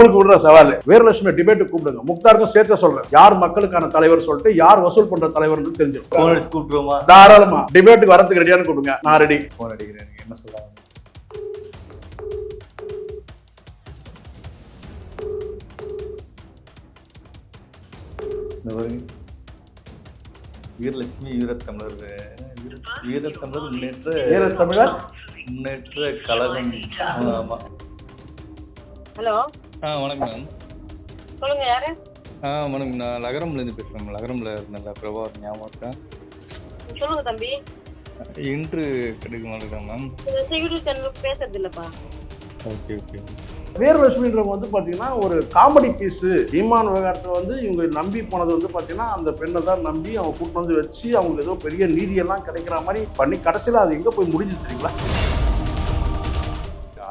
உங்களுக்கு விடுற சவால். வீரலட்சுமி டிபேட் கூப்பிடுங்க. முக்தாருக்கும் சேர்த்து சொல்றேன். யார் மக்களுக்கான தலைவர் சொல்லிட்டு யார் வசூல் பண்ற தலைவர்னு தெரிஞ்சிடும் போன் அடிச்சு கூப்பிட்டுருவோமா? தாராளமா. டிபேட்டுக்கு வரதுக்கு ரெடியானு கூப்பிடுங்க. நான் ரெடி போன் அடிக்கிறேன். என்ன சொல்றாங்க வீரலட்சுமி வீரத்தமிழர். வீர- வீரத்தமிழர் முன்னேற்ற வீர தமிழர் முன்னேற்ற கழகம். ஆமா. ஹலோ ஆ வணக்கம் மேம். சொல்லுங்க யாரு? ஆ வணக்கம். நான் லகரம்லேருந்து பேசுகிறேன் லகரமில் நல்ல பிரபாகர் ஞாபகம் இருக்கா? சொல்லுங்க தம்பி. இன்று கிடைக்குமா இருக்கா மேம்? செக்யூரிட்டி சேனலுக்கு பேசுறது இல்லப்பா. Okay okay. வீரலட்சுமின்றவங்க வந்து பாத்தீங்கன்னா ஒரு காமெடி பீஸ் ஈமான் விவகாரத்தை வந்து இவங்க நம்பி போனது வந்து பாத்தீங்கன்னா அந்த பெண்ணை தான் நம்பி அவங்க கூட்டு வந்து வச்சு அவங்களுக்கு ஏதோ பெரிய நீதியெல்லாம் கிடைக்கிற மாதிரி பண்ணி கடைசியில் அது எங்க போய் முடிஞ்சு தெரியுங்களா?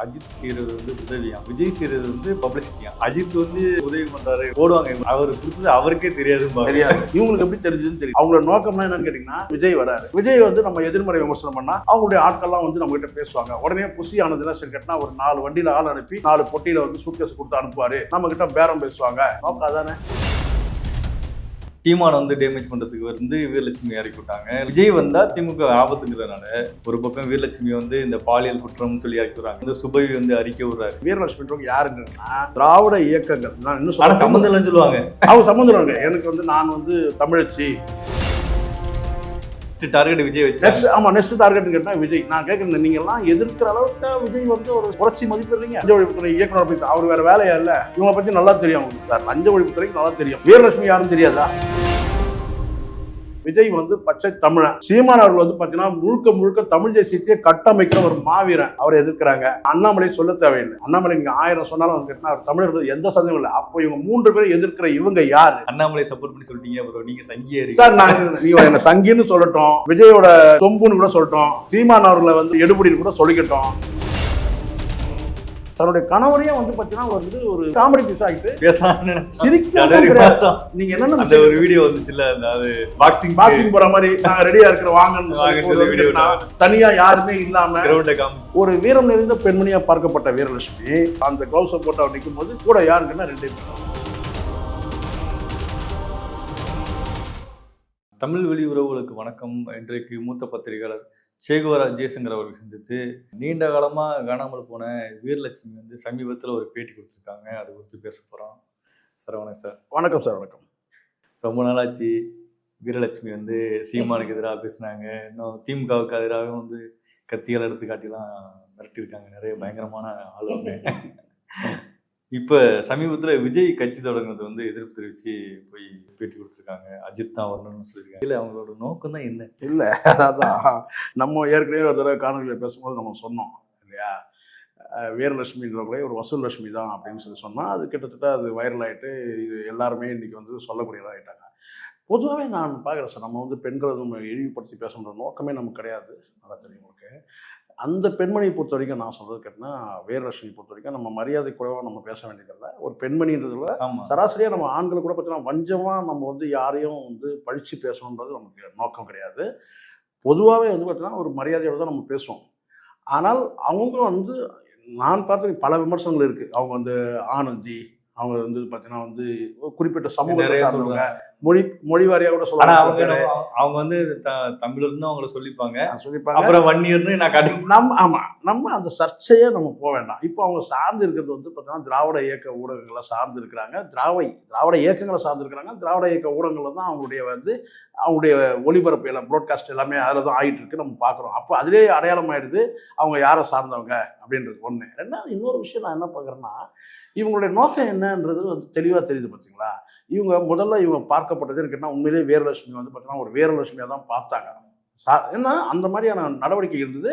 அஜித் செய்யறது வந்து உதவியா? விஜய் செய்யறது வந்து பப்ளிசிட்டியா அஜித் வந்து உதவி பண்றாரு போடுவாங்க அவர் கொடுத்தது அவருக்கே தெரியாதும்பாங்க. தெரியாது. இவங்களுக்கு எப்படி தெரிஞ்சதுன்னு தெரியும். அவங்களோட நோக்கம்னா என்னன்னு கேட்டீங்கன்னா விஜய் வராரு விஜய் வந்து நம்ம எதிர்மறை விமர்சனம் பண்ணா அவங்களுடைய ஆட்கள்லாம் வந்து நம்ம கிட்ட பேசுவாங்க. உடனே புசி ஆனதுன்னா சரி கேட்டா ஒரு நாலு வண்டியில ஆள் அனுப்பி நாலு பொட்டியில வந்து சூட்கேஸ் கொடுத்து அனுப்புவாரு. நம்ம கிட்ட பேரம் பேசுவாங்க. நோக்கம் அதானே? தீமான வந்து டேமேஜ் பண்றதுக்கு வந்து வீரலட்சுமி இறக்கி விட்டாங்க. விஜய் வந்தா திமுக ஆபத்துங்கிறதுனால ஒரு பக்கம் வீரலட்சுமி வந்து இந்த பாலியல் குற்றம்னு சொல்லி இறக்கி விடுறாங்க. இந்த சுபவி வந்து அறிக்கை விடுறாரு. வீரலட்சுமி யாருங்கன்னா திராவிட இயக்கங்கள். நான் இன்னும் சொல்ல சம்மந்தம் இல்லைன்னு சொல்லுவாங்க. அவங்க சம்மந்தம். எனக்கு வந்து நான் வந்து தமிழச்சி. டார்கெட் விஜய் வச்சு நெக்ஸ்ட் ஆமா நெக்ஸ்ட் டார்கெட் கேட்டா விஜய். நான் கேட்கறேன் நீங்க எல்லாம் எதிர்க்கிற அளவுக்கு விஜய் வந்து ஒரு புரட்சி மதிப்பிடுறீங்க லஞ்ச ஒழிப்புத்துறை இயக்குனர் பத்தி அவர் வேற வேலையா இல்ல. இவங்களை பத்தி நல்லா தெரியும். சார் லஞ்ச ஒழிப்புத்துறைக்கு நல்லா தெரியும். வீரலட்சுமி யாரும் தெரியாதா? விஜய் வந்து பச்சை தமிழன். சீமான் அவர்கள் வந்து பாத்தீங்கன்னா முழுக்க முழுக்க தமிழ் தேசியத்தையே கட்டமைக்கிற ஒரு மாவீரன் அவரை எதிர்க்கிறாங்க. அண்ணாமலை சொல்ல தேவையில்லை. அண்ணாமலை நீங்க ஆயிரம் சொன்னாலும் வந்து அவர் தமிழர்கள் எந்த சந்தேகம் இல்லை. அப்போ இவங்க மூன்று பேரும் எதிர்க்கிற இவங்க யாரு? அண்ணாமலை சப்போர்ட் பண்ணி சொல்லிட்டீங்க அப்புறம் நீங்க சங்கியா சார் நான் நீங்க என்ன சங்கின்னு சொல்லட்டும் விஜயோட சொம்புன்னு கூட சொல்லட்டும் சீமான் அவர்களை வந்து எடுபடின்னு கூட சொல்லிக்கட்டும். தன்னுடைய கணவரையும் வந்து பாத்தீங்கன்னா வந்து ஒரு காமெடி பீஸ் ஆகிட்டு. சிரிக்க நீங்க அந்த என்னன்னு ஒரு வீடியோ வந்துச்சுல்ல அந்த அது பாக்ஸிங் பாக்ஸிங் போற மாதிரி நாங்க ரெடியா இருக்கிற வாங்கன்னு நான் தனியா யாருமே இல்லாம ஒரு வீரம் நிறைந்த பெண்மணியா பார்க்கப்பட்ட வீரலட்சுமி அந்த கிளவுஸை போட்டு அவர் நிற்கும் போது கூட யாருக்குன்னா ரெண்டு பேர். தமிழ் வெளி உறவுகளுக்கு வணக்கம். இன்றைக்கு மூத்த பத்திரிகையாளர் சேகுவரா ஜெயசங்கர் அவர்கள் சந்தித்து நீண்ட காலமா காணாமல் போன வீரலட்சுமி வந்து சமீபத்தில் ஒரு பேட்டி கொடுத்துருக்காங்க. அது குறித்து பேச போறோம். சார் வணக்கம் சார். வணக்கம் சார் வணக்கம். ரொம்ப நாளாச்சு வீரலட்சுமி வந்து சீமானுக்கு எதிராக பேசினாங்க. இன்னும் திமுகவுக்கு எதிராக வந்து கத்திகள் எடுத்து காட்டிலாம் மிரட்டியிருக்காங்க. நிறைய பயங்கரமான ஆள் வந்து இப்போ சமீபத்தில் விஜய் கட்சி தொடங்குறது வந்து எதிர்ப்பு தெரிவித்து போய் பேட்டி கொடுத்துருக்காங்க. அஜித் தான் வரணும்னு சொல்லியிருக்காங்க. இல்லை அவங்களோட நோக்கம் தான் என்ன? இல்ல அதான். நம்ம ஏற்கனவே ஒரு தடவை காணொலியில் பேசும்போது நம்ம சொன்னோம் இல்லையா? வீரலட்சுமின்றவங்களே ஒரு வசூல் லட்சுமி தான் அப்படின்னு சொல்லி சொன்னால் அது கிட்டத்தட்ட அது வைரல் ஆயிட்டு இது எல்லாருமே இன்னைக்கு வந்து சொல்லக்கூடியதாக ஆயிட்டாங்க. பொதுவாகவே நான் பார்க்குறேன் சார் நம்ம வந்து பெண்களை நம்ம இழிவுபடுத்தி பேசுகிற நோக்கமே நமக்கு கிடையாது. நல்லா தெரியும் உங்களுக்கு. அந்த பெண்மணியை பொறுத்த வரைக்கும் நான் சொல்கிறது கேட்டினா வீரலட்சுமி பொறுத்த வரைக்கும் நம்ம மரியாதை குறைவாக நம்ம பேச வேண்டியதில்லை ஒரு பெண்மணின்றதுல சராசரியாக நம்ம ஆண்கள் கூட பார்த்தீங்கன்னா வஞ்சமாக நம்ம வந்து யாரையும் வந்து பழிச்சு பேசணுன்றது நமக்கு நோக்கம் கிடையாது. பொதுவாகவே வந்து பார்த்தீங்கன்னா ஒரு மரியாதையோட தான் நம்ம பேசுவோம். ஆனால் அவங்க வந்து நான் பார்த்த பல விமர்சனங்கள் இருக்குது அவங்க வந்து ஆனந்தி அவங்க வந்து பார்த்தீங்கன்னா வந்து குறிப்பிட்ட நிறைய சார்ந்தவங்க மொழி மொழி வாரியாக கூட ஆனா அவங்க அவங்க வந்து த- தமிழர்னு அவங்கள சொல்லிப்பாங்க. சொல்லிப்பாங்க. அப்புறம் ஒன் இயர்னு நான் கட்டி நம்ம ஆமாம் நம்ம அந்த சர்ச்சையே நம்ம போக வேண்டாம். இப்போ அவங்க சார்ந்து இருக்கிறது வந்து பார்த்தீங்கன்னா திராவிட இயக்க ஊடகங்களை சார்ந்து இருக்கிறாங்க. திராவை திராவிட இயக்கங்களை சார்ந்து இருக்கிறாங்க. திராவிட இயக்க ஊடகங்களில் தான் அவங்களுடைய வந்து அவங்களுடைய ஒளிபரப்பு எல்லாம் ப்ராட்காஸ்ட் எல்லாமே அதில் தான் ஆகிட்டு இருக்கு. நம்ம பார்க்குறோம். அப்போ அதிலே அடையாளம் ஆயிடுது அவங்க யாரை சார்ந்தவங்க அப்படின்றது ஒன்று ரெண்டாவது இன்னொரு விஷயம் நான் என்ன பார்க்குறேன்னா இவங்களுடைய நோக்கம் என்னன்றது வந்து தெளிவாக தெரியுது பார்த்தீங்களா இவங்க முதல்ல இவங்க பார்க்கப்பட்டது எனக்கு என்ன உண்மையிலேயே வீரலட்சுமி வந்து பார்த்தீங்கன்னா ஒரு வீரலட்சுமியாக தான் பார்த்தாங்க. சா ஏன்னா அந்த மாதிரியான நடவடிக்கை இருந்தது.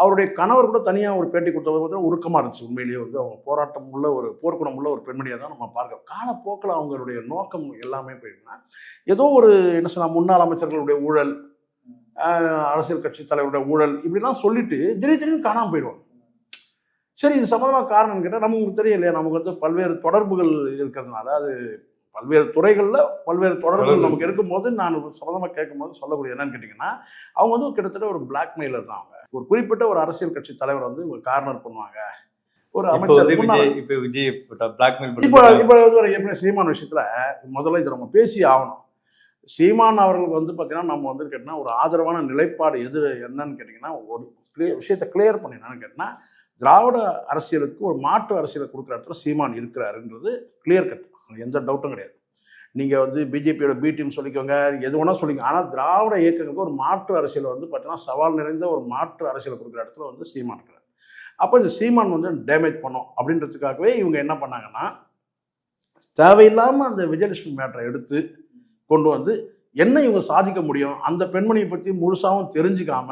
அவருடைய கணவர் கூட தனியாக ஒரு பேட்டி கொடுத்தது பார்த்தீங்கன்னா உருக்கமாக இருந்துச்சு. உண்மையிலேயே வந்து அவங்க போராட்டம் உள்ள ஒரு போர்க்குணம் உள்ள ஒரு பெண்மணியாக தான் நம்ம பார்க்கிறோம். காலப்போக்கில் அவங்களுடைய நோக்கம் எல்லாமே போயிடுச்சுன்னா ஏதோ ஒரு என்ன சொன்னால் முன்னாள் அமைச்சர்களுடைய ஊழல் அரசியல் கட்சி தலைவருடைய ஊழல் இப்படிலாம் சொல்லிட்டு திடீர் திடீர்னு காணாமல் போயிடுவாங்க. சரி இது சம்மந்தமாக காரணம் கேட்டால் நமக்கு தெரியும் நமக்கு வந்து பல்வேறு தொடர்புகள் இருக்கிறதுனால அது பல்வேறு துறைகளில் பல்வேறு தொடர்புகள் தொடர்பு. நமக்கு இருக்கும்போது நான் சம்மந்தமாக கேட்கும்போது சொல்லக்கூடிய என்னன்னு கேட்டிங்கன்னா அவங்க வந்து கிட்டத்தட்ட ஒரு பிளாக்மெயிலர் தான் அவங்க. ஒரு குறிப்பிட்ட ஒரு அரசியல் கட்சி தலைவர் வந்து இவங்க கார்னர் பண்ணுவாங்க. ஒரு அமைச்சர் இப்போ விஜய் பிளாக்மெயில் இப்போ இப்போ ஒரு எப்படி சீமான் விஷயத்துல முதல்ல இதை நம்ம பேசி ஆகணும். சீமான் அவர்களுக்கு வந்து பார்த்தீங்கன்னா நம்ம வந்து கேட்டிங்கன்னா ஒரு ஆதரவான நிலைப்பாடு எது என்னன்னு கேட்டிங்கன்னா ஒரு clear- விஷயத்தை கிளியர் பண்ணி என்னன்னு கேட்டிங்கன்னா திராவிட அரசியலுக்கு ஒரு மாற்று அரசியலை கொடுக்குற இடத்துல சீமான் இருக்கிறாருன்றது கிளியர் கட் எந்த டவுட்டும் கிடையாது. நீங்கள் வந்து பிஜேபியோட பி டீம் சொல்லிக்கோங்க எது வேணால் சொல்லிங்க ஆனால் திராவிட இயக்கங்களுக்கு ஒரு மாற்று அரசியல் வந்து பார்த்தீங்கன்னா சவால் நிறைந்த ஒரு மாற்று அரசியலை கொடுக்குற இடத்துல வந்து சீமான் இருக்கிறார். அப்போ இந்த சீமான் வந்து டேமேஜ் பண்ணும் அப்படின்றதுக்காகவே இவங்க என்ன பண்ணாங்கன்னா தேவையில்லாமல் அந்த விஜயலட்சுமி மேட்டரை எடுத்து கொண்டு வந்து என்ன இவங்க சாதிக்க முடியும்? அந்த பெண்மணியை பற்றி முழுசாகவும் தெரிஞ்சுக்காம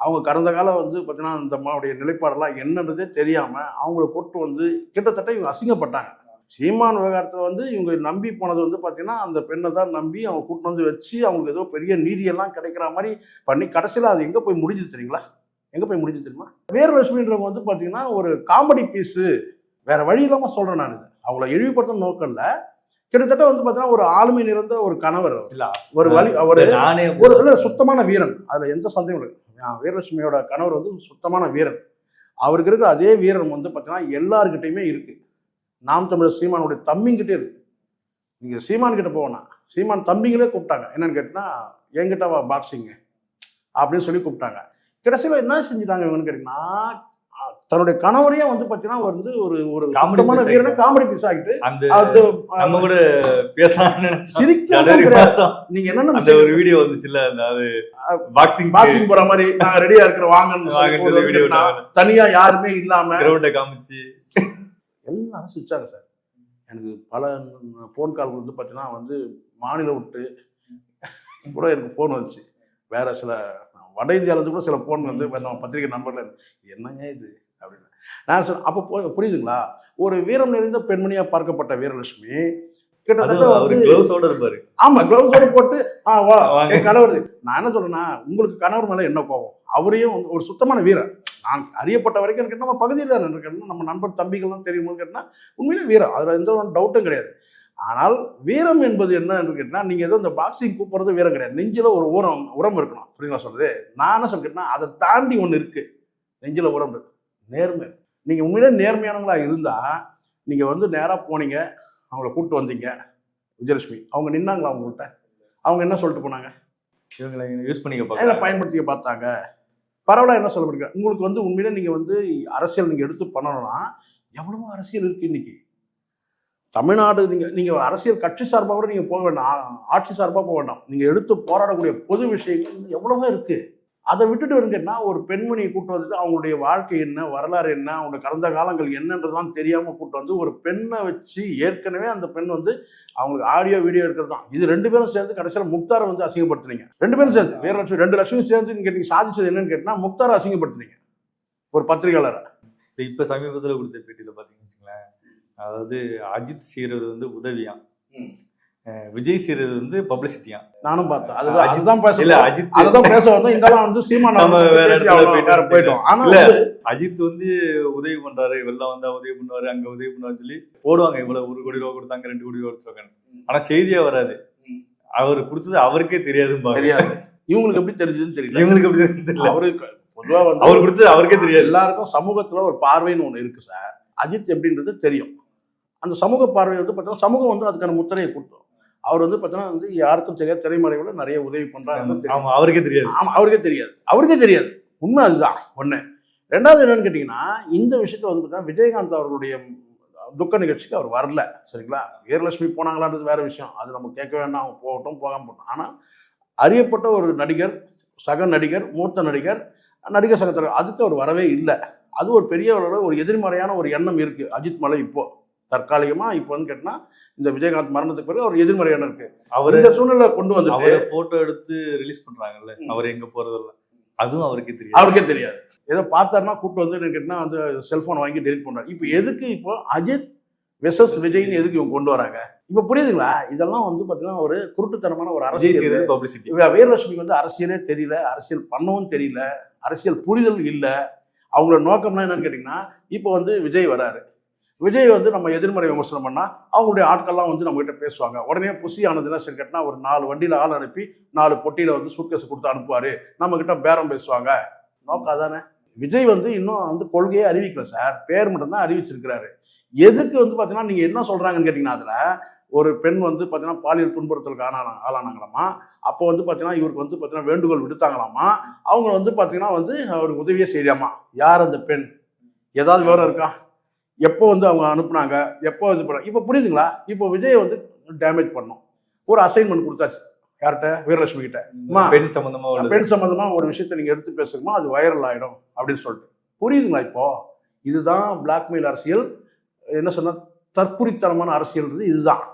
அவங்க கடந்த காலம் வந்து பார்த்தீங்கன்னா அந்த அம்மாவுடைய நிலைப்பாடெல்லாம் என்னன்றதே தெரியாமல் அவங்கள கொட்டு வந்து கிட்டத்தட்ட இவங்க அசிங்கப்பட்டாங்க. சீமான் விவகாரத்தில் வந்து இவங்க நம்பி போனது வந்து பார்த்தீங்கன்னா அந்த பெண்ணை தான் நம்பி அவங்க கூட்டு வந்து வச்சு அவங்களுக்கு ஏதோ பெரிய நீதியெல்லாம் கிடைக்கிற மாதிரி பண்ணி கடைசியில் அது எங்கே போய் முடிஞ்சது தெரியுங்களா? எங்கே போய் முடிஞ்சது தெரியுமா? வீரலட்சுமின்றவங்க வந்து பார்த்தீங்கன்னா ஒரு காமெடி பீஸு. வேற வழி இல்லாமல் சொல்கிறேன் நான் இது. அவங்கள இழிவுபடுத்த நோக்கம் இல்லை. கிட்டத்தட்ட வந்து பார்த்தீங்கன்னா ஒரு ஆளுமை நிறைந்த ஒரு கணவர். இல்ல ஒரு வழி ஒரு ஒரு சுத்தமான வீரன். அதுல எந்த சந்தேகம் இல்லை. வீரலட்சுமியோட கணவர் வந்து சுத்தமான வீரன். அவருக்கு இருக்க அதே வீரன் வந்து பார்த்தீங்கன்னா எல்லாருக்கிட்டையுமே இருக்கு. நாம் தமிழர் சீமானுடைய தம்பிங்கிட்டே இருக்கு. நீங்க சீமான் கிட்ட போகணும் சீமான் தம்பிங்களே கூப்பிட்டாங்க. என்னன்னு கேட்டிங்கன்னா என்கிட்ட வா பாக்ஸிங் அப்படின்னு சொல்லி கூப்பிட்டாங்க. கடைசியில் என்ன செஞ்சுட்டாங்க இவங்கன்னு கேட்டிங்கன்னா தன்னுடைய கணவரையே வந்து பார்த்தீங்கன்னா வந்து ஒரு ஒரு piece வீரனை காமெடி பீஸ் ஆகிட்டு அந்த அது நம்ம கூட. மாசம் நீங்க என்ன அந்த ஒரு வீடியோ வந்துச்சுல்ல அந்த அது பாக்ஸிங் பாக்ஸிங் போற மாதிரி நாங்க ரெடியா இருக்கிற வாங்கன்னு நான் தனியா யாருமே இல்லாம கிரவுண்ட காமிச்சு. எல்லாரும் சிரிச்சாங்க சார். எனக்கு பல ஃபோன் கால் வந்து பார்த்தீங்கன்னா வந்து மாநிலம் விட்டு கூட எனக்கு ஃபோன் வந்துச்சு. வேற சில வட இந்தியாவிலேருந்து கூட சில ஃபோன் வந்து நம்ம பத்திரிகை நண்பர்கள் என்னங்க இது அப்படின்னு நான் சொன்னேன். அப்போ புரியுதுங்களா? ஒரு வீரம் நிறைந்த பெண்மணியா பார்க்கப்பட்ட வீரலட்சுமி கிட்டத்தட்ட வந்து கிளவுஸோட இருப்பாரு. ஆமா கிளவுஸோட போட்டு ஆ வா கணவர். நான் என்ன சொல்றேன்னா உங்களுக்கு கணவர் மேல என்ன கோபம்? அவரையும் ஒரு சுத்தமான வீரர். நான் அறியப்பட்ட வரைக்கும் எனக்கு நம்ம பகுதியில் இருக்கணும் நம்ம நண்பர் தம்பிகள்லாம் தெரியும் கேட்டா உண்மையிலே வீரம் அதுல எந்த ஒரு டவுட்டும் கிடையாது. ஆனால் வீரம் என்பது என்ன என்று கேட்டா நீங்க ஏதோ இந்த பாக்ஸிங் கூப்பிடுறது வீரம் கிடையாது. நெஞ்சில ஒரு உரம் உரம் இருக்கணும். புரியுங்களா சொல்றது? நான் என்ன சொல்றேன்னா அதை தாண்டி ஒன்று இருக்கு. நெஞ்சில உரம் இருக்கு. நேர்மை. நீங்க உண்மையிலே நேர்மையானவங்களா இருந்தா நீங்க வந்து நேரா போனீங்க அவங்கள கூப்பிட்டு வந்தீங்க விஜயலட்சுமி. அவங்க நின்னாங்களா அவங்கள்ட்ட அவங்க என்ன சொல்லிட்டு போனாங்க? இவங்களை யூஸ் பண்ணிக்க பாக்க பயன்படுத்திக்க பார்த்தாங்க. பரவாயில்ல என்ன சொல்ல முடியும்? உங்களுக்கு வந்து உண்மையிலே நீங்க வந்து அரசியல் நீங்க எடுத்து பண்ணணும்னா எவ்வளவோ அரசியல் இருக்கு இன்னைக்கு. தமிழ்நாடு நீங்க நீங்க அரசியல் கட்சி சார்பாக கூட நீங்க போக வேண்டாம் ஆட்சி சார்பாக போக வேண்டாம் நீங்க எடுத்து போராடக்கூடிய பொது விஷயங்கள் எவ்வளவோ இருக்கு. அதை விட்டுட்டு வருங்கன்னா ஒரு பெண்மணியை கூட்டு வந்துட்டு அவங்களுடைய வாழ்க்கை என்ன வரலாறு என்ன அவங்க கடந்த காலங்கள் என்னன்றதான் தெரியாம கூட்டு வந்து ஒரு பெண்ணை வச்சு ஏற்கனவே அந்த பெண் வந்து அவங்களுக்கு ஆடியோ வீடியோ எடுக்கிறது தான். இது ரெண்டு பேரும் சேர்ந்து கடைசியில் முக்தாரை வந்து அசிங்கப்படுத்துனீங்க. ரெண்டு பேரும் சேர்ந்து வேற லட்சம் ரெண்டு லட்சம் சேர்ந்து நீங்க நீங்க சாதிச்சது என்னன்னு கேட்டா முக்தாரை அசிங்கப்படுத்துனீங்க. ஒரு பத்திரிகையாளரை. இப்ப சமீபத்துல கொடுத்த பேட்டியில பாத்தீங்கன்னு வச்சுங்களேன் அதாவது அஜித் செய்யறது வந்து. அஹ் விஜய் செய்யறது வந்து பப்ளிசிட்டியா? நானும் பார்த்தேன். அதுதான் அஜித் அதுதான் பேச இல்ல அஜித் அதுதான் பேச வந்தோம். இங்கெல்லாம் வந்து சீமான் நம்ம வேற இடத்துல போயிட்டோம். ஆனா அஜித் வந்து உதவி பண்றாரு வெள்ளம் வந்தா உதவி பண்ணுவாரு அங்க உதவி பண்ணுவாரு சொல்லி போடுவாங்க. இவ்வளவு ஒரு கோடி ரூபா கொடுத்தாங்க ரெண்டு கோடி ரூபா கொடுத்தாங்க ஆனா செய்தியா வராது. அவர் கொடுத்தது அவருக்கே தெரியாது. இவங்களுக்கு எப்படி தெரிஞ்சதுன்னு தெரியல. இவங்களுக்கு எப்படி தெரியல. அவருக்கு பொதுவா வந்து அவர் கொடுத்தது அவருக்கே தெரியாது. எல்லாருக்கும் சமூகத்துல ஒரு பார்வைன்னு ஒண்ணு இருக்கு சார். அஜித் எப்படின்றது தெரியும். அந்த சமூக பார்வை வந்து பார்த்தீங்கன்னா சமூகம் வந்து அதுக்கான முத்திரையை கொடுத்தோம். அவர் வந்து பார்த்தீங்கன்னா வந்து யாருக்கும் தெரியாது திரைமறைவுல நிறைய உதவி ஆமா அவருக்கே தெரியாது. ஆமா அவருக்கே தெரியாது. அவருக்கே தெரியாது. உண்மை அதுதான் ஒண்ணு. ரெண்டாவது என்னன்னு கேட்டீங்கன்னா இந்த விஷயத்த வந்து பார்த்தீங்கன்னா விஜயகாந்த் அவர்களுடைய துக்க நிகழ்ச்சிக்கு அவர் வரல சரிங்களா? வீரலட்சுமி போனாங்களான்றது வேற விஷயம். அது நம்ம கேட்க வேண்டாம் போகட்டும் போகாம போகட்டும். ஆனால் அறியப்பட்ட ஒரு நடிகர் சக நடிகர் மூத்த நடிகர் நடிகர் சங்கத்தில் அதுக்கு அவர் வரவே இல்லை. அது ஒரு பெரிய ஒரு எதிர்மறையான ஒரு எண்ணம் இருக்கு அஜித் மலை இப்போ. தற்காலிகமா இப்போ வந்து கேட்டினா இந்த விஜயகாந்த் மரணத்துக்கு பிறகு ஒரு எதிர்மறை எண்ணம் இருக்கு. அவரு இந்த சூழ்நிலை கொண்டு வந்துட்டு அவரை போட்டோ எடுத்து ரிலீஸ் பண்றாங்கல்ல ம். அவர் எங்க போறதெல்லாம் அதுவும் அவருக்கே தெரியாது. அவருக்கே தெரியாது. ஏதோ பார்த்தாருன்னா கூப்பிட்டு வந்து என்ன கேட்டினா வந்து செல்போன் வாங்கி டெலிட் பண்றாரு. இப்போ எதுக்கு இப்போ அஜித் வெசஸ் விஜய்னு எதுக்கு இவங்க கொண்டு வராங்க? இப்போ புரியுதுங்களா? இதெல்லாம் வந்து பார்த்தீங்கன்னா ஒரு குருட்டுத்தனமான ஒரு அரசியல். பப்ளிசிட்டி வீரலட்சுமிக்கு வந்து அரசியலே தெரியல அரசியல் பண்ணவும் தெரியல அரசியல் புரிதல் இல்லை. அவங்களோட நோக்கம்னா என்னன்னு கேட்டிங்கன்னா இப்போ வந்து விஜய் வராரு. விஜய் வந்து நம்ம எதிர்மறை விமர்சனம் பண்ணால் அவங்களுடைய ஆட்கள்லாம் வந்து நம்மகிட்ட பேசுவாங்க. உடனே புசி ஆனதுன்னா சரி கேட்டால் ஒரு நாலு வண்டியில் ஆள் அனுப்பி நாலு பொட்டியில் வந்து சூட்கேஸ் கொடுத்து அனுப்புவார். நம்மக்கிட்ட பேரம் பேசுவாங்க. நோக்கம் தானே விஜய் வந்து இன்னும் வந்து கொள்கையே அறிவிக்கல சார். பேர் மட்டும்தான் அறிவிச்சிருக்கிறாரு. எதுக்கு வந்து பார்த்தீங்கன்னா நீங்கள் என்ன சொல்கிறாங்கன்னு கேட்டிங்கன்னா அதில் ஒரு பெண் வந்து பார்த்தீங்கன்னா பாலியல் துன்புறுத்தலுக்கு ஆனா ஆளானாங்களாமா? அப்போ வந்து பார்த்தீங்கன்னா இவருக்கு வந்து பார்த்தீங்கன்னா வேண்டுகோள் விடுத்தாங்களாமா? அவங்க வந்து பார்த்தீங்கன்னா வந்து அவருக்கு உதவியே செய்யலாமா யார் அந்த பெண்? ஏதாவது விவரம் இருக்கா? எப்போ வந்து அவங்க அனுப்புனாங்க எப்போ இது பண்ண இப்போ புரியுதுங்களா? இப்போ விஜய் வந்து டேமேஜ் பண்ணோம். ஒரு அசைன்மெண்ட் கொடுத்தாச்சு யார்கிட்ட? வீரலட்சுமி கிட்ட. பெண் சம்பந்தமா உள்ளது. பெண் சம்பந்தமா ஒரு விஷயத்த நீங்க எடுத்து பேசுங்கம்மா அது வைரல் ஆயிடும் அப்படின்னு சொல்லிட்டு. புரியுதுங்களா இப்போ? இதுதான் பிளாக்மெயில் அரசியல். என்ன சொன்னா தற்குறித்தனமான அரசியல்ன்றது இதுதான்.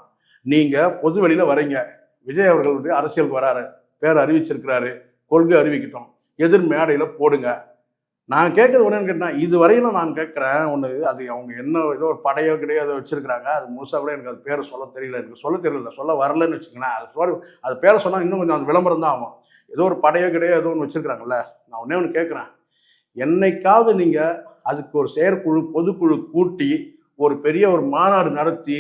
நீங்க பொது வெளியில வரீங்க. விஜய் அவர்கள் வந்து அரசியலுக்கு வராரு. பேர் அறிவிச்சிருக்கிறாரு. கொள்கை அறிவிக்கட்டும். எதிர் மேடையில போடுங்க. நான் கேட்கறது ஒன்று கேட்டேன் இது வரையிலும் நான் கேட்குறேன் ஒன்று அது அவங்க என்ன ஏதோ ஒரு படையோ கிடையோ அதை வச்சிருக்கிறாங்க அது முழுசாக கூட எனக்கு அது பேரை சொல்ல தெரியல எனக்கு சொல்ல தெரியல சொல்ல வரலன்னு வச்சுங்களேன் அது சொல்ல அது பேரை சொன்னால் இன்னும் கொஞ்சம் அது விளம்பரம் தான் ஆகும். ஏதோ ஒரு படையோ கிடையோ ஏதோ ஒன்று வச்சிருக்கிறாங்கல்ல நான் ஒன்றே ஒன்று கேட்குறேன். என்னைக்காவது நீங்கள் அதுக்கு ஒரு செயற்குழு பொதுக்குழு கூட்டி ஒரு பெரிய ஒரு மாநாடு நடத்தி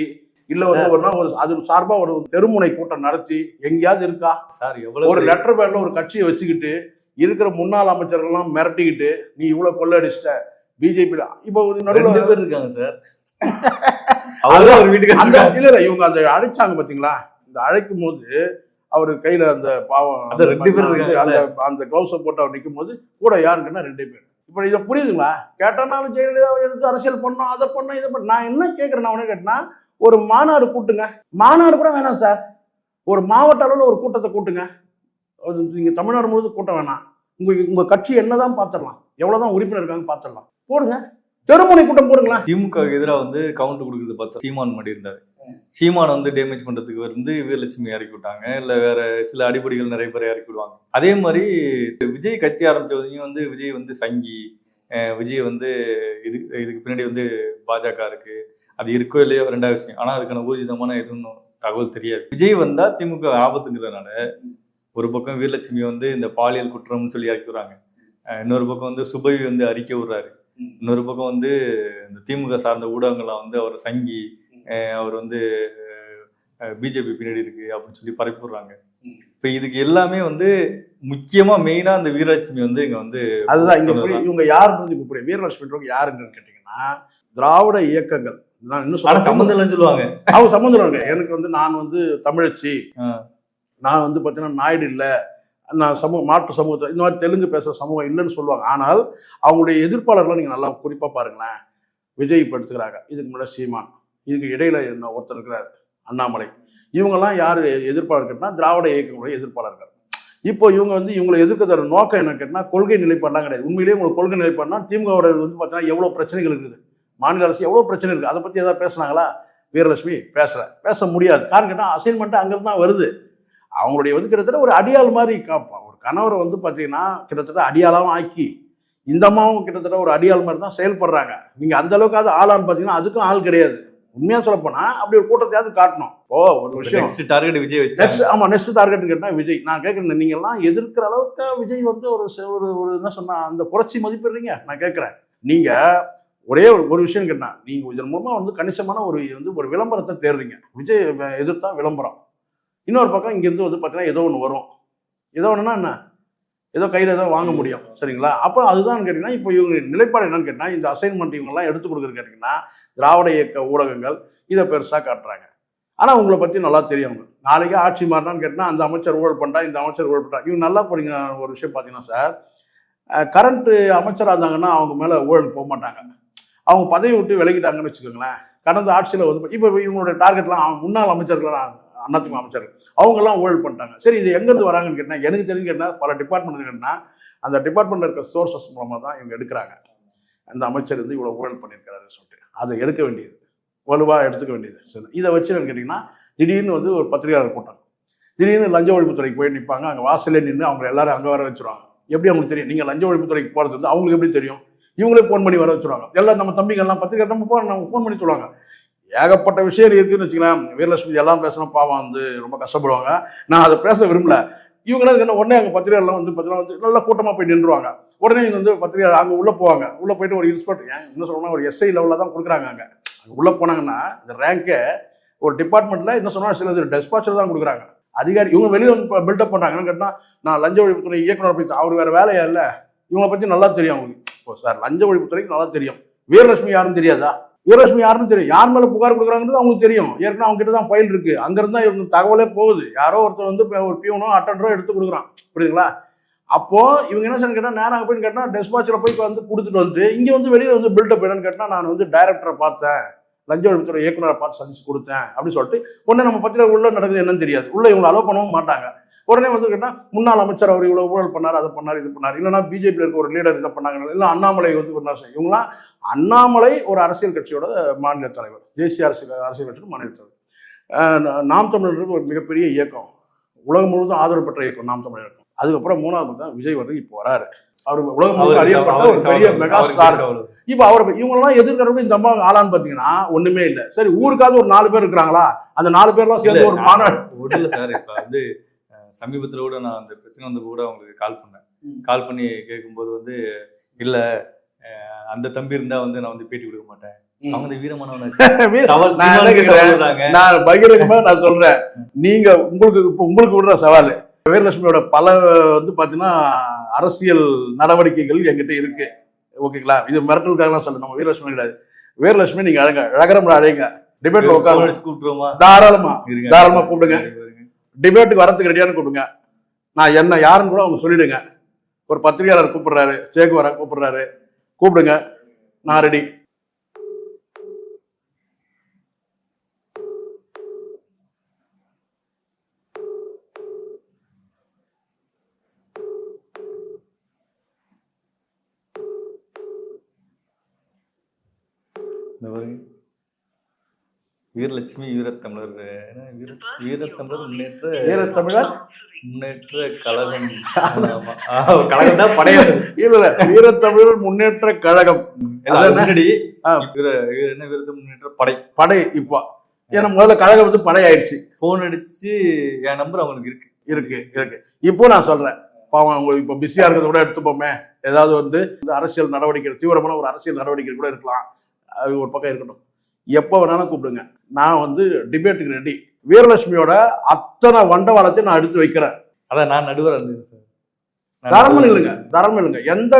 இல்லை ஒரு ஒரு அது சார்பாக ஒரு தெருமுனை கூட்டம் நடத்தி எங்கேயாவது இருக்கா? சார் ஒரு எவ்வளவு லெட்டர் பேர்ல ஒரு கட்சியை வச்சுக்கிட்டு இருக்கிற முன்னாள் அமைச்சர்கள்லாம் மிரட்டிக்கிட்டு நீ இவ்வளவு கொள்ளடிச்சிட்ட பிஜேபி இப்போ ஒரு நடுவில் பேர் இருக்காங்க சார். அவர் வீட்டுக்கு அந்த. இல்ல இல்ல இவங்க அந்த அழைச்சாங்க பாத்தீங்களா? இந்த அழைக்கும் போது அவர் கையில அந்த பாவம் அது ரெண்டு பேர் அந்த. அந்த அந்த கிளவுஸை போட்டு அவர் நிற்கும் போது கூட யாருக்குன்னா ரெண்டே பேர். இப்போ இதை புரியுதுங்களா? கேட்டனாலும் ஜெயலலிதாவை எடுத்து அரசியல் பண்ணோம் அதை பண்ணோம் இதை பண்ண. நான் என்ன கேட்குறேன் நான் உடனே கேட்டேன்னா ஒரு மாநாடு கூட்டுங்க. மாநாடு கூட வேணாம் சார். ஒரு மாவட்ட அளவில் ஒரு கூட்டத்தை கூட்டுங்க. அது நீங்க தமிழ்நாடு முழுவதும் கூட்டம் வேணாம். உங்க உங்க கட்சி என்னதான் பார்த்துடலாம். எவ்வளவுதான் உறுப்பினர் இருக்காங்க பார்த்துடலாம். போடுங்க. தெருமுனை கூட்டம் போடுங்களேன். திமுக எதிரா வந்து கவுண்ட் கொடுக்குறது பார்த்தா சீமான் மாட்டி இருந்தாரு சீமான் வந்து டேமேஜ் பண்றதுக்கு வந்து வீரலட்சுமி இறக்கி விட்டாங்க. இல்ல வேற சில அடிப்படைகள் நிறைய பேர் இறக்கி விடுவாங்க. அதே மாதிரி விஜய் கட்சி ஆரம்பிச்சதையும் வந்து விஜய் வந்து சங்கி அஹ் விஜய் வந்து இது இதுக்கு பின்னாடி வந்து பாஜக இருக்கு. அது இருக்கோ இல்லையோ ரெண்டாவது விஷயம். ஆனா அதுக்கான ஊர்ஜிதமான எதுவும் தகவல் தெரியாது. விஜய் வந்தா திமுக ஆபத்துங்கிறதுனால ஒரு பக்கம் வீரலட்சுமி வந்து இந்த பாலியல் குற்றம்னு சொல்லி இறக்கி விடுறாங்க. இன்னொரு பக்கம் வந்து சுபவி வந்து அறிக்கை விடுறாரு. இன்னொரு பக்கம் வந்து இந்த திமுக சார்ந்த ஊடகங்களை வந்து அவர் சங்கி அவர் வந்து பிஜேபி பின்னாடி இருக்கு அப்படின்னு சொல்லி பரப்பி விடுறாங்க. இப்ப இதுக்கு எல்லாமே வந்து முக்கியமா மெயினா அந்த வீரலட்சுமி வந்து இங்க வந்து அதுதான் இங்க இவங்க யாருன்றது இப்ப புரியும் வீரலட்சுமி யாருங்கன்னு கேட்டீங்கன்னா திராவிட இயக்கங்கள். நான் இன்னும் சம்மந்தம் இல்லைன்னு சொல்லுவாங்க. அவங்க சம்மந்தம். எனக்கு வந்து நான் வந்து தமிழச்சி. நான் வந்து பார்த்தீங்கன்னா நாயுடு இல்லை. நான் சமூக மாற்று சமூகத்தை இந்த மாதிரி தெலுங்கு பேசுகிற சமூகம் இல்லைன்னு சொல்லுவாங்க. ஆனால் அவங்களுடைய எதிர்ப்பாளர்களை நீங்கள் நல்லா குறிப்பாக பாருங்களேன். விஜய் இப்போ எடுத்துக்கிறாங்க. இதுக்கு முன்னாடி சீமான். இதுக்கு இடையில என்ன ஒருத்தர் இருக்கிறார்? அண்ணாமலை. இவங்கெல்லாம் யார் எதிர்ப்பாளர் கேட்டால் திராவிட இயக்கங்களுடைய எதிர்ப்பாளர்கள். இப்போ இவங்க வந்து இவங்களை தர நோக்கம் என்ன கேட்டால் கொள்கை நிலைப்பாடெலாம் கிடையாது. உண்மையிலேயே உங்களுக்கு கொள்கை நிலைப்பாடுனா திமுகவோட வந்து பார்த்தீங்கன்னா எவ்வளோ பிரச்சனைகள் இருக்குது? மாநில அரசு எவ்வளோ பிரச்சனை இருக்குது அதை பற்றி ஏதாவது பேசுனாங்களா? வீரலட்சுமி பேசுகிறேன் பேச முடியாது. காரணம் கேட்டால் அசைன்மெண்ட்டு அங்கேருந்து தான் வருது. அவங்களுடைய வந்து கிட்டத்தட்ட ஒரு அடியாள் மாதிரி காப்பா. ஒரு கணவரை வந்து பார்த்தீங்கன்னா கிட்டத்தட்ட அடியாளாவும் ஆக்கி இந்த அம்மாவும் கிட்டத்தட்ட ஒரு அடியாள் மாதிரி தான் செயல்படுறாங்க. நீங்கள் அந்த அளவுக்கு அது ஆளான்னு பார்த்தீங்கன்னா அதுக்கும் ஆள் கிடையாது. உண்மையாக சொல்ல போனால் அப்படி ஒரு கூட்டத்தையாவது காட்டணும். ஓ ஒரு விஷயம். நெக்ஸ்ட் டார்கெட் விஜய் வச்சுட்டாங்க நெக்ஸ்ட் ஆமா நெக்ஸ்ட் டார்கெட் கேட்டா விஜய். நான் கேட்குறேன் நீங்க எல்லாம் எதிர்க்கிற அளவுக்கு விஜய் வந்து ஒரு ஒரு ஒரு என்ன சொன்னா அந்த புரட்சி மதிப்பிடுறீங்க. நான் கேட்குறேன் நீங்க ஒரே ஒரு ஒரு விஷயம் கேட்டேன். நீங்க இதன் மூலமா வந்து கணிசமான ஒரு வந்து ஒரு விளம்பரத்தை தேடுறீங்க. விஜய் எதிர்த்தா விளம்பரம். இன்னொரு பக்கம் இங்கேருந்து வந்து பார்த்தீங்கன்னா ஏதோ ஒன்று வரும். ஏதோ ஒன்றுனா என்ன? ஏதோ கையில் ஏதோ வாங்க முடியும். சரிங்களா? அப்போ அதுதான் கேட்டிங்கன்னா இப்போ இவங்க நிலைப்பாடு என்னன்னு கேட்டால் இந்த அசைன்மெண்ட் இவங்கெல்லாம் எடுத்து கொடுக்குறது கேட்டிங்கன்னா திராவிட இயக்க ஊடகங்கள் இதை பெருசாக காட்டுறாங்க. ஆனால் உங்களை பற்றி நல்லா தெரியும். அவங்க நாளைக்கு ஆட்சி மாறினான்னு கேட்டால் அந்த அமைச்சர் ஊழல் பண்ணிட்டா இந்த அமைச்சர் ஊழல் பண்ணுறா இவங்க நல்லா போறீங்க ஒரு விஷயம் பார்த்தீங்கன்னா சார் கரண்ட்டு அமைச்சராக இருந்தாங்கன்னா அவங்க மேலே ஊழல் போக மாட்டாங்க. அவங்க பதவி விட்டு விலகிட்டாங்கன்னு வச்சுக்கோங்களேன். கடந்த ஆட்சியில் வந்து இப்போ இவங்களுடைய டார்கெட்லாம் முன்னாள் அமைச்சர்கள்லாம் அதிமுக அமைச்சர். அவங்கெல்லாம் ஊழல் பண்ணிட்டாங்க. சரி இது எங்கேருந்து வராங்கன்னு கேட்டால் எனக்கு தெரிஞ்சு கேட்டால் பல டிபார்ட்மெண்ட் கேட்டால் அந்த டிபார்ட்மெண்ட்டில் இருக்க சோர்சஸ் மூலமாக தான் இவங்க எடுக்கிறாங்க. அந்த அமைச்சர் வந்து இவ்வளோ ஊழல் பண்ணியிருக்காருன்னு சொல்லிட்டு. அதை எடுக்க வேண்டியது. வலுவாக எடுத்துக்க வேண்டியது. சரி இதை வச்சு என்னன்னு கேட்டிங்கன்னா திடீர்னு வந்து ஒரு பத்திரிகையாளர் கூட்டம். திடீர்னு லஞ்ச ஒழிப்புத்துறைக்கு போய் நிற்பாங்க அங்கே வாசல்லே நின்று அவங்க எல்லாரும் அங்கே வர வச்சுருவாங்க. எப்படி அவங்களுக்கு தெரியும்? நீங்கள் லஞ்ச ஒழிப்புத்துறைக்கு போகிறது வந்து அவங்களுக்கு எப்படி தெரியும்? இவங்களே ஃபோன் பண்ணி வர வச்சுருவாங்க. எல்லாம் நம்ம தம்பிங்கள்லாம் பத்திரிக்கை நம்ம ஃபோன் நம்ம ஃபோன் பண்ணி சொல்லுவாங்க. ஏகப்பட்ட விஷயம் இருக்குன்னு வச்சுக்கலாம். வீரலட்சுமி எல்லாம் பேசணும் பாவம் வந்து ரொம்ப கஷ்டப்படுவாங்க. நான் அதை பேச விரும்பல. இவங்களாம் என்ன உடனே அங்கே பத்திரிகைலாம் வந்து பார்த்தீங்கன்னா வந்து நல்ல கூட்டமாக போய் நின்றுவாங்க. உடனே இங்கே வந்து பத்திரிகை அங்கே உள்ளே போவாங்க. உள்ளே போயிட்டு ஒரு இன்ஸ்பெக்டர் ஏன் என்ன சொல்லணும்னா ஒரு எஸ்ஐ லெவலில் தான் கொடுக்குறாங்க அங்கே. உள்ளே போனாங்கன்னா இந்த ரேங்கை ஒரு டிபார்ட்மெண்ட்டில் என்ன சொன்னால் சில டெஸ்பாச்சர் தான் கொடுக்குறாங்க. அதிகாரி இவங்க வெளியில் வந்து பில்டப் பண்ணுறாங்கன்னு கேட்டால் நான் லஞ்ச ஒழிப்புத்துறை இயக்குனர் பற்றி அவர் வேறு வேலையா இல்லை? இவங்களை பற்றி நல்லா தெரியும் அவங்களுக்கு. இப்போ சார் லஞ்ச ஒழிப்புத்துறைக்கு நல்லா தெரியும். வீரலட்சுமி யாரும் தெரியாதா? வீரலட்சுமி யாருன்னு தெரியும். யார் மேலே புகார் கொடுக்குறாங்கிறது அவங்களுக்கு தெரியும். ஏற்கனவே அவங்க கிட்ட தான் ஃபைல் இருக்குது அங்கேருந்து தான் இவங்க தகவலே போகுது. யாரோ ஒருத்தர் வந்து இப்போ ஒரு பியூனோ அட்டண்டரோ எடுத்து கொடுக்குறான். புரியுதுங்களா? அப்போ இவங்க என்ன சொன்ன கேட்டால் நேரம் போய் கேட்டால் டெஸ்பாச்சில் போய் வந்து கொடுத்துட்டு வந்து இங்கே வந்து வெளியில் வந்து பில்டப் என்னன்னு கேட்டால் நான் வந்து டைரக்டரை பார்த்தேன். லஞ்ச ஒழிப்புத்துறை இயக்குநரை பார்த்து சந்திச்சு கொடுத்தேன் அப்படின்னு சொல்லிட்டு உடனே நம்ம பத்திரிகை உள்ளே நடக்குது என்னன்னு தெரியாது. உள்ளே இவங்களை அலோவ் பண்ணவும் மாட்டாங்க. உடனே வந்து கேட்டால் முன்னாள் அமைச்சர் அவர் இவ்வளோ ஊழல் பண்ணார் அதை பண்ணார் இது பண்ணார். இல்லைன்னா பிஜேபியில் இருக்க ஒரு லீடர் இதை பண்ணாங்க. இல்லை அண்ணாமலை வந்து பண்ணார் இவங்களாம் அண்ணாமலை ஒரு அரசியல் கட்சியோட மாநில தலைவர் தேசிய அரசியல் அரசியல் கட்சியோட மாநில தலைவர். நாம் தமிழர் ஒரு மிகப்பெரிய இயக்கம். உலகம் முழுவதும் ஆதரவு பெற்ற இயக்கம் நாம் தமிழர் இயக்கம். அதுக்கப்புறம் மூணாவது தான் விஜய் வந்து இப்போ வராரு. அவர் உலகம் அறியப்பட்ட அவருக்கு ஒரு பெரிய சவால். மெகா அவருக்கு ஸ்டார். சவால். இப்போ அவர் இவங்களெல்லாம் எதிர்க்கிறவங்க இந்த அம்மா ஆளான்னு பார்த்தீங்கன்னா ஒண்ணுமே இல்லை. சரி ஊருக்காவது ஒரு நாலு பேர் இருக்கிறாங்களா? அந்த நாலு பேர்லாம் சேர்ந்து ஒரு மாநாடு. சார். இப்ப வந்து சமீபத்துல கூட நான் அந்த பிரச்சனை வந்து கூட அவங்களுக்கு கால் பண்ணேன். கால் பண்ணி கேட்கும்போது வந்து இல்ல அந்த தம்பி இருந்தா வந்து நான் வந்து பேட்டி கொடுக்க மாட்டேன். அவங்க நான் பகிரங்கமா நான் சொல்றேன். நீங்க உங்களுக்கு இப்போ உங்களுக்கு விடுற சவால். வீரலட்சுமியோட பல வந்து பாத்தீங்கன்னா அரசியல் நடவடிக்கைகள் என்கிட்ட இருக்கு. ஓகேங்களா இது மிரட்டலுக்காகலாம் சொல்ல நம்ம வீரலட்சுமி கிடையாது. வீரலட்சுமி நீங்க அழங்க அழகரம்ல அழைங்க. டிபேட்ல உட்காந்து கூப்பிட்டுருவோமா? தாராளமா. தாராளமா கூப்பிடுங்க. டிபேட்டுக்கு வரதுக்கு ரெடியான கூப்பிடுங்க. நான் என்ன யாருன்னு கூட அவங்க சொல்லிடுங்க. ஒரு பத்திரிகையாளர் கூப்பிடுறாரு சேகுவரா கூப்பிடுறாரு. கூப்பிடுங்க. நான் ரெடி இந்த பாருங்க. வீரலட்சுமி வீரத்தமிழர். வீரத்தமிழர் முன்னேற்ற வீரத்தமிழர்? முன்னேற்ற கழகம். கழகம் தான் படையாது. இல்ல வீரத்தமிழர் முன்னேற்ற கழகம்? முன்னாடி என்ன வீரத்த முன்னேற்ற படை. படை இப்போ. ஏன்னா முதல்ல கழகம் வந்து படை ஆயிடுச்சு போன் அடிச்சு என் நம்பர் அவங்களுக்கு இருக்கு. இருக்கு இருக்கு. இப்போ நான் சொல்றேன். பாவம் அவங்க இப்போ பிஸியா இருக்கிறத கூட எடுத்துப்போமே. ஏதாவது வந்து இந்த அரசியல் நடவடிக்கை தீவிரமான ஒரு அரசியல் நடவடிக்கை கூட இருக்கலாம். அது ஒரு பக்கம் இருக்கட்டும். எப்போ வேணாலும் கூப்பிடுங்க. நான் வந்து டிபேட்டுக்கு ரெடி வீரலட்சுமியோட அத்தனை வண்டவாளத்தையும் நான் எடுத்து வைக்கிறேன். அதான் நான் நடுவர் இருந்தேன் சார். தரமும் இல்லைங்க தரமும் இல்லைங்க எந்த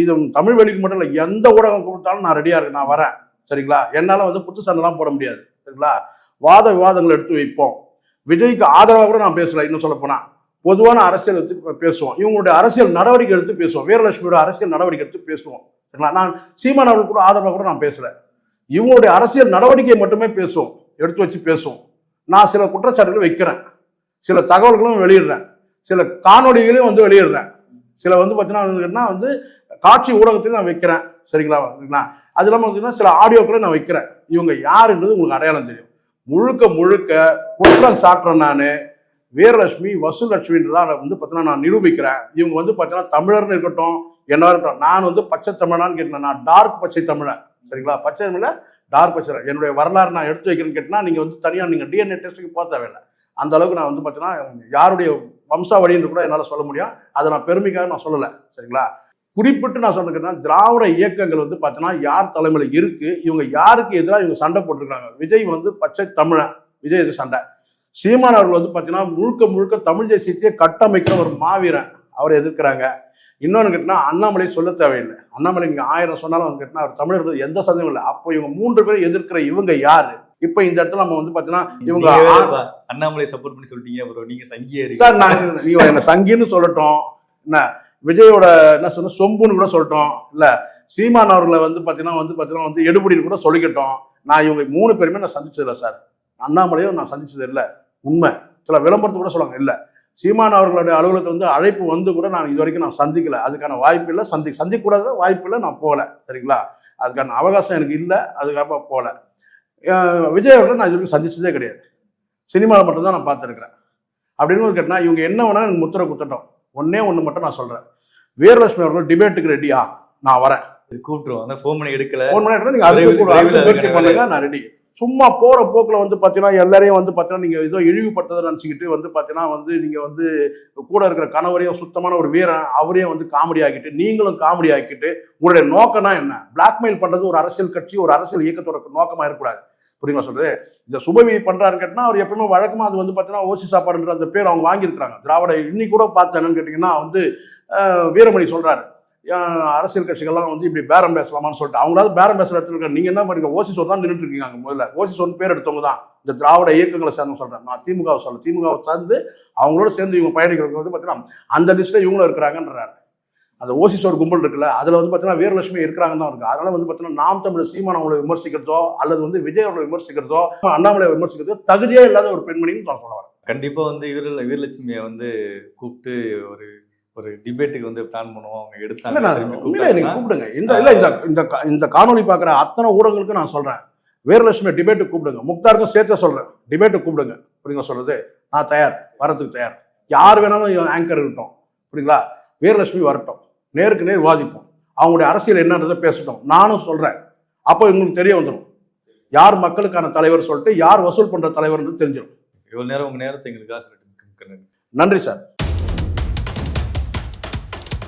இது தமிழ் வெளிக்கு மட்டும் இல்லை எந்த ஊடகம் கூப்பிட்டாலும் நான் ரெடியா இருக்கேன். நான் வரேன். சரிங்களா? என்னால வந்து குத்து சண்டைலாம் போட முடியாது. சரிங்களா? வாத விவாதங்கள் எடுத்து வைப்போம். விஜய்க்கு ஆதரவாக கூட நான் பேசல இன்னும் சொல்ல போனா பொதுவான அரசியல் எடுத்து பேசுவோம். இவங்களுடைய அரசியல் நடவடிக்கை எடுத்து பேசுவோம். வீரலட்சுமியோட அரசியல் நடவடிக்கை எடுத்து பேசுவோம். சரிங்களா? நான் சீமான் அவர்கள் கூட ஆதரவாக கூட நான் பேசல. இவங்களுடைய அரசியல் நடவடிக்கை மட்டுமே பேசுவோம். எடுத்து வச்சு பேசுவோம். நான் சில குற்றச்சாட்டுகளை வைக்கிறேன். சில தகவல்களும் வெளியிடுறேன். சில காணொலிகளையும் வந்து வெளியிடுறேன். சில வந்து பார்த்தீங்கன்னா வந்து காட்சி ஊடகத்திலையும் நான் வைக்கிறேன். சரிங்களா? சரிங்களா அது இல்லாமல் பார்த்தீங்கன்னா சில ஆடியோக்களையும் நான் வைக்கிறேன். இவங்க யாருன்றது உங்களுக்கு அடையாளம் தெரியும். முழுக்க முழுக்க குற்றம் சாட்டுறேன் நான். வீரலட்சுமி வசுலட்சுமின்றதான் நான் வந்து பார்த்தீங்கன்னா நான் நிரூபிக்கிறேன். இவங்க வந்து பார்த்தீங்கன்னா தமிழர்னு இருக்கட்டும் என்ன இருக்கட்டும் நான் வந்து பச்சை தமிழான்னு கேட்டேன். நான் டார்க் பச்சை தமிழன். சரிங்களா? பச்சை தமிழ டார்க் பச்சை என்னுடைய வரலாறு நான் எடுத்து வைக்கிறேன்னு கேட்டால் நீங்கள் வந்து தனியாக நீங்கள் டிஎன்ஏ டெஸ்ட்டுக்கு போக தேவையில்லை. அந்த அளவுக்கு நான் வந்து பார்த்தீங்கன்னா யாருடைய வம்சாவளின்னு கூட என்னால் சொல்ல முடியும். அதை நான் பெருமைக்காக நான் சொல்லலை. சரிங்களா? குறிப்பிட்டு நான் சொன்னேன்னா திராவிட இயக்கங்கள் வந்து பார்த்தீங்கன்னா யார் தலைமையில் இருக்கு? இவங்க யாருக்கு எதிராக இவங்க சண்டை போட்டிருக்காங்க? விஜய் வந்து பச்சை தமிழன். விஜய் எதிர் சண்டை? சீமான் அவர்கள் வந்து பார்த்தீங்கன்னா முழுக்க முழுக்க தமிழ் தேசியத்தையே கட்டமைக்கிற ஒரு மாவீரன். அவரை எதிர்க்கிறாங்க. இன்னொன்று கேட்டினா அண்ணாமலை சொல்ல தேவையில்லை. அண்ணாமலை நீங்கள் ஆயிரம் சொன்னாலும் வந்து கேட்டினா அவர் தமிழர் எந்த சந்தேகம் இல்லை. அப்போ இவங்க மூன்று பேரும் எதிர்க்கிற இவங்க யாரு? இப்போ இந்த இடத்துல நம்ம வந்து பார்த்தீங்கன்னா இவங்க அண்ணாமலை சப்போர்ட் பண்ணி சொல்லிட்டீங்க ப்ரோ நீங்க சங்கியா சார் நான் நீங்க என்ன சங்கின்னு சொல்லட்டும். என்ன விஜயோட என்ன சொன்ன சொம்புன்னு கூட சொல்லட்டும். இல்ல சீமான் அவர்களை வந்து பாத்தீங்கன்னா வந்து பாத்தீங்கன்னா வந்து எடுபடின்னு கூட சொல்லிக்கட்டும். நான் இவங்க மூணு பேருமே நான் சந்திச்சது இல்லை சார். அண்ணாமலையும் நான் சந்திச்சது இல்லை உண்மை. சில விளம்பரத்து கூட சொல்லுவாங்க இல்ல. சீமான் அவர்களுடைய அலுவலகத்தில் வந்து அழைப்பு வந்து கூட நான் இது வரைக்கும் நான் சந்திக்கல. அதுக்கான வாய்ப்பு இல்லை. சந்தி சந்திக்கக்கூடாத வாய்ப்பு இல்லை. நான் போகல. சரிங்களா? அதுக்கான அவகாசம் எனக்கு இல்லை. அதுக்காக போகல. விஜய் அவர்களை நான் இது வரைக்கும் சந்திச்சதே கிடையாது. சினிமாவில் மட்டும்தான் நான் பார்த்துருக்கிறேன். அப்படின்னு கேட்டா இவங்க என்ன வேணா எனக்கு முத்திரை குத்தட்டும். ஒன்னே ஒன்று மட்டும் நான் சொல்றேன். வீரலட்சுமி அவர்கள் டிபேட்டுக்கு ரெடியா? நான் வரேன். கூப்பிட்டுருவோம். ஃபோன் பண்ணி எடுக்கல. ஃபோன் பண்ணி நீங்க அதுக்கு விரைவில் கூட அடுத்த விரைவில் முயற்சி அதுக்கான பண்ணுங்க. நான் ரெடி சும்மா போகிற போக்கில் வந்து பார்த்தீங்கன்னா எல்லாரையும் வந்து பார்த்தீங்கன்னா நீங்கள் ஏதோ இழிவுபடுத்ததை நினச்சிக்கிட்டு வந்து பார்த்தீங்கன்னா வந்து நீங்கள் வந்து கூட இருக்கிற கணவரையும் சுத்தமான ஒரு வீரன் அவரையும் வந்து காமெடி ஆக்கிட்டு நீங்களும் காமெடி ஆக்கிட்டு உங்களுடைய நோக்கம்னா என்ன? பிளாக்மெயில் பண்ணுறது ஒரு அரசியல் கட்சி ஒரு அரசியல் இயக்கத்தோட நோக்கமாக இருக்கக்கூடாது. புரியுங்களா சொல்றது? இந்த சுபவி பண்ணுறாரு கேட்டினா அவர் எப்பவுமே வழக்கமா அது வந்து பார்த்தீங்கன்னா ஓசி சாப்பாடுன்ற அந்த பேர் அவங்க வாங்கியிருக்கிறாங்க. திராவிட இன்னைக்கு கூட பார்த்தேன்னு கேட்டிங்கன்னா வந்து வீரமணி சொல்றாரு. அரசியல் கட்சிகள்லாம் வந்து இப்படி பேரம் பேசலாமான்னு சொல்லிட்டு அவங்களாவது பேரம் பேசுகிற இடத்துல இருக்க நீங்கள் என்ன பண்ணுங்க ஓசி தான் நின்றுட்டு இருக்கீங்க முதல்ல. ஓசி பேர் எடுத்தவங்க தான். இந்த திராவிட இயக்கங்களை சேர்ந்து சொல்கிறேன் நான் திமுகவை சொல்ல திமுகவை சார்ந்து அவங்களோட சேர்ந்து இவங்க பயணிக்கிறவங்க வந்து பார்த்தீங்கன்னா அந்த லிஸ்ட்டில் இவங்களும் இருக்கிறாங்கன்றார். அந்த ஓசி சோர் கும்பல் இருக்குல்ல அதில் வந்து பார்த்தீங்கன்னா வீரலட்சுமி இருக்கிறாங்க தான் இருக்குது அதனால் வந்து பார்த்தீங்கன்னா நாம் தமிழர் சீமான் அவங்களை விமர்சிக்கிறதோ அல்லது வந்து விஜய் அவர்களை விமர்சிக்கிறதோ அண்ணாமலை விமர்சிக்கிறதோ தகுதியே இல்லாத ஒரு பெண்மணின்னு நான் சொல்ல வரேன். கண்டிப்பாக வந்து வீர வீரலட்சுமியை வந்து கூப்பிட்டு ஒரு ஒரு டிபேட்டுக்கு வந்து பிளான் பண்ணுவோம் அவங்க இல்ல எடுத்தாங்க கூப்பிட்டாங்கன்னா, கூப்பிடுங்க. இந்த இல்ல இந்த இந்த இந்த காணொளி பார்க்குற அத்தனை ஊடகங்களுக்கு நான் சொல்றேன். வீரலட்சுமி டிபேட்டுக்கு கூப்பிடுங்க. முக்தாருக்கும் சேர்த்து சொல்றேன். டிபேட்டுக்கு கூப்பிடுங்க. புரியுங்க சொல்றது? நான் தயார். வரதுக்கு தயார். யார் வேணாலும் ஆங்கர் இருக்கட்டும். புரியுங்களா வீரலட்சுமி வரட்டும். நேருக்கு நேர் வாதிப்போம் அவங்களுடைய அரசியல் என்னன்றதை பேசட்டும். நானும் சொல்றேன். அப்போ உங்களுக்கு தெரிய வந்துடும் யார் மக்களுக்கான தலைவர் சொல்லிட்டு யார் வசூல் பண்ற தலைவர்ன்றது தெரிஞ்சிடும் இவ்வளவு நேரம் உங்க நேரத்தை எங்களுக்காக சொல்லிட்டு நன்றி சார்.